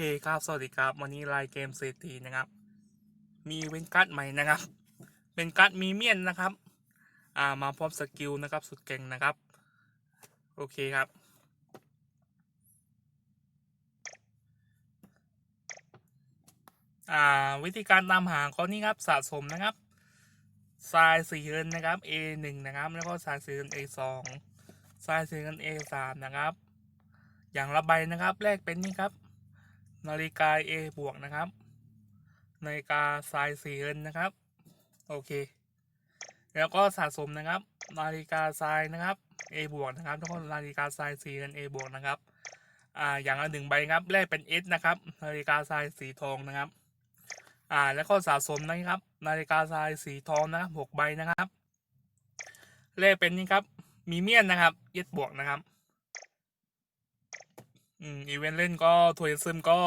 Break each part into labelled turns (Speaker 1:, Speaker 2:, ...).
Speaker 1: เคครับ สวัสดีครับ วันนี้ไลน์เกมเศรษฐีนะครับ มีเวนการ์ดใหม่นะครับเป็นการ์ดมีเมียนนะครับ อ่ามาพร้อมสกิลนะครับ สุดเก่งนะครับ โอเคครับ อ่าวิธีการตามหาเขานี่ครับสะสมนะครับทรายสี่เงินนะครับ A หนึ่งนะครับ แล้วก็ทรายสี่เงิน A สองทรายสี่เงิน A สามนะครับ อย่างละใบนะครับแรกเป็นนี่ครับ นาฬิกา A บวกนะครับ นาฬิกาทรายสีเงินนะครับ โอเค แล้วก็สะสมนะครับ นาฬิกาทรายนะครับ A บวกนะครับแล้วก็นนาฬิกาทรายสีเงิน A บวกนะครับอ่าอย่างละหนึ่งใบครับแรกเป็น S นะครับ นาฬิกาทรายสีทองนะครับอ่าแล้วก็สะสมนะครับ นาฬิกาทรายสีทองนะครับหกใบนะครับเลขเป็นนี่ครับมีเมียนนะครับเย็ดบวกนะครับ อืมอีเวนต์เล่นก็ทัวร์ซึมก็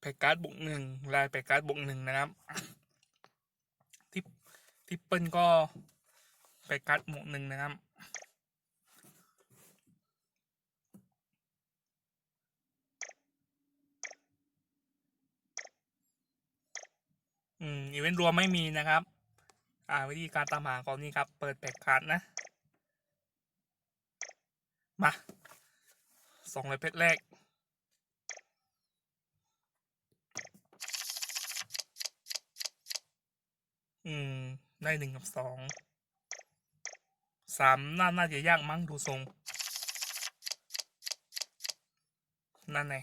Speaker 1: แพ็กการ์ดบวกหนึ่งลายแพ็กการ์ดบวกหนึ่งนะครับทิปทิปเปิลก็แพ็กการ์ดบวกหนึ่งนะครับอืมอีเวนต์รวมไม่มีนะครับ อ่า วิธีการตามหาของนี่ครับ เปิดแพ็กการ์ดนะ มาสองเลยเพชรแรก อืม ได้หนึ่งกับสองสามน่าน่าจะยากมั้งดูทรง นั่นไง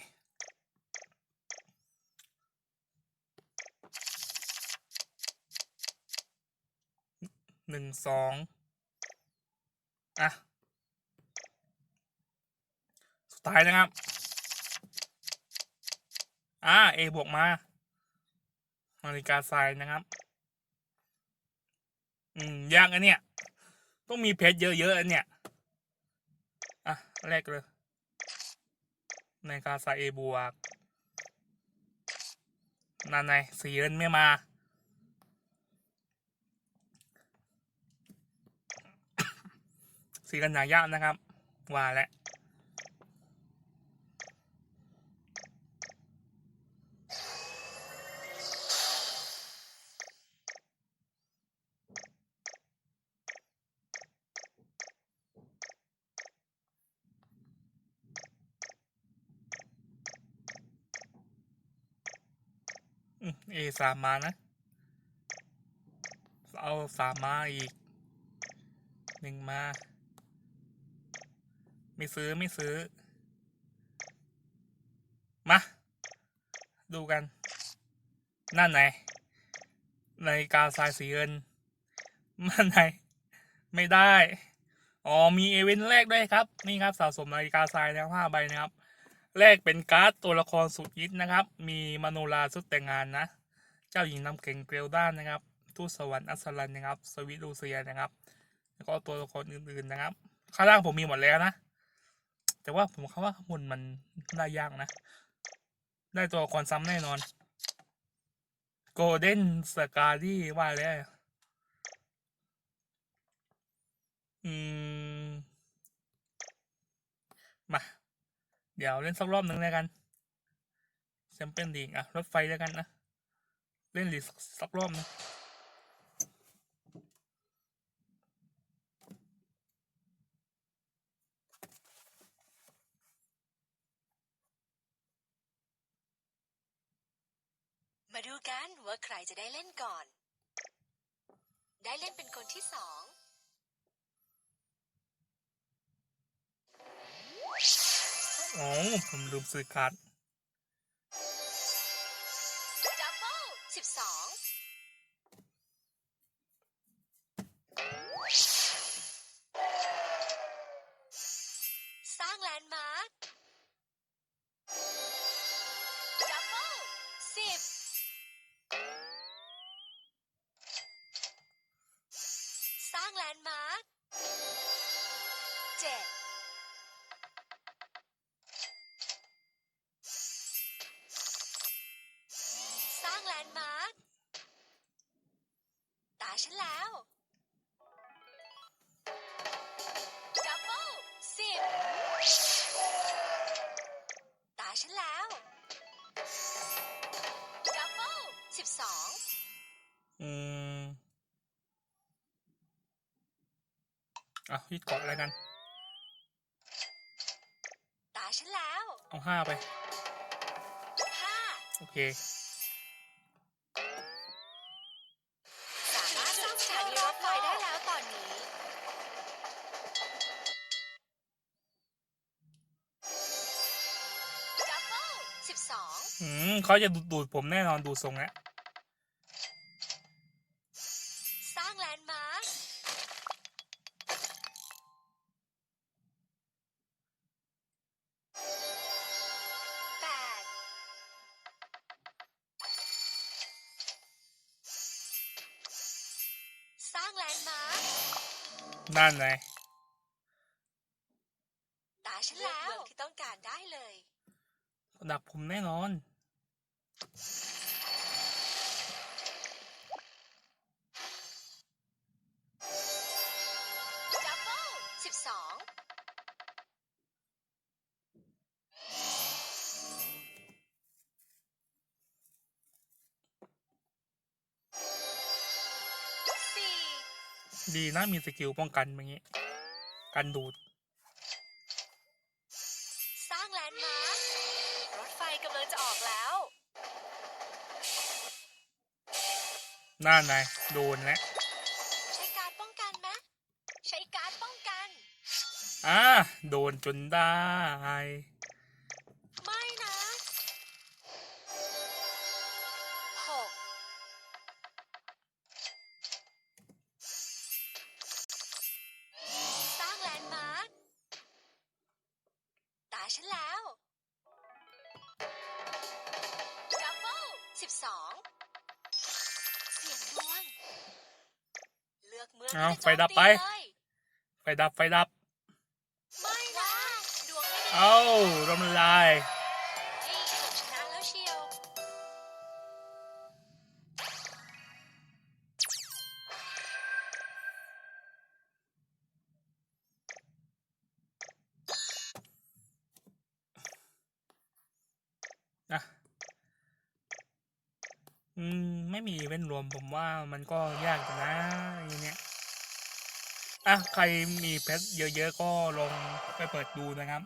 Speaker 1: หนึ่งสองอะ สุดท้ายนะครับ อ่า A บวกมานาฬิกาทรายนะครับ อืมยากอันเนี้ยต้องมีเพชรเยอะๆอันเนี้ยอะแรกเลยในกาซาเอบวกนั่นไงสีเงินไม่มา สีกันหนายากนะครับ ว่าแล้ว เอสามมานะ เอาสามมาอีกหนึ่งมา ไม่ซื้อไม่ซื้อ มา ดูกัน นั่นไหนนกาทรายสีเงินมันไหน ไม่ได้ อ๋อ มีเอเวนแรกด้วยครับ นี่ครับสะสมนาฬิกาทรายแล้วห้าใบนะครับ แรกเป็นการ์ดตัวละครสุดยิตนะครับ มีมโนราชุดแต่งงานนะ เจ้าหญิงนำเก่งเกลด้านนะครับ ทูตสวรรค์อัสลันนะครับ สวิตลูเซียนะครับ แล้วก็ตัวละครอื่นๆนะครับ ข้างล่างผมมีหมดแล้วนะ แต่ว่าผมเขาว่าข้างบนมันได้ยากนะ ได้ตัวละครซ้ำแน่นอน โกลเด้นสกาดี้ว่าแล้วอืม มา เดี๋ยวเล่นสักรอบหนึ่งแล้วกันแชมเปี้ยนลีกอะรถไฟแล้วกันนะเล่นลีกสักรอบหนึง
Speaker 2: มาดูกันว่าใครจะได้เล่นก่อน ได้เล่นเป็นคนที่สอง
Speaker 1: อ๋อ ผมลืมซื้อการ์ด
Speaker 2: ดับเบิลสิบสองสร้างแลนด์มาร์ค
Speaker 1: อะพี่เกาะอะไรกัน
Speaker 2: ตาฉันแล้ว
Speaker 1: เอาห้าไป
Speaker 2: ห้า
Speaker 1: โอเค
Speaker 2: สามารถสร้างสถานีรถไฟได้แล้วตอนนี้ ดับเบิลสิบสอง
Speaker 1: อืมเขาจะดูดดูดผมแน่นอนดูทรงแล้ว
Speaker 2: นั่น
Speaker 1: ไง
Speaker 2: ตาฉันแล้วเมืองที่ต้องการได้เลย
Speaker 1: ดักผมแน่นอน
Speaker 2: ดี
Speaker 1: นะมีสกิลป้องกันอย่างงี้ กันดูด
Speaker 2: สร้างแลนด์มาร์ครถไฟกำลังจะออกแล้ว
Speaker 1: นั่นไงโดนแล้ว
Speaker 2: ใช้การดป้องกันไหมใช้การดป้องกัน
Speaker 1: อ่าโดนจนได้
Speaker 2: 12 เสียงดวง เลือกเมือง
Speaker 1: เาไฟดับไปไฟดับไฟดับ
Speaker 2: ไม่นะดวงม่ด
Speaker 1: เอ้าลมลาย
Speaker 2: นชนะแล้วเชียว
Speaker 1: อะ อืม ไม่มีอีเว้นรวมผมว่ามันก็ยากอยู่นะอย่างเนี้ยอะใครมีเพชรเยอะ ๆ ก็ลองไปเปิดดูนะครับ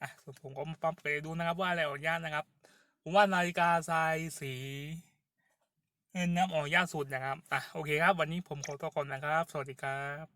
Speaker 1: อะส่วนผมก็ปั๊มไปดูนะครับว่าอะไรออกยากนะครับ ผมว่านาฬิกาทรายสีเงินน้ำออกยากสุดนะครับอะโอเคครับ วันนี้ผมขอตัวก่อนนะครับ สวัสดีครับ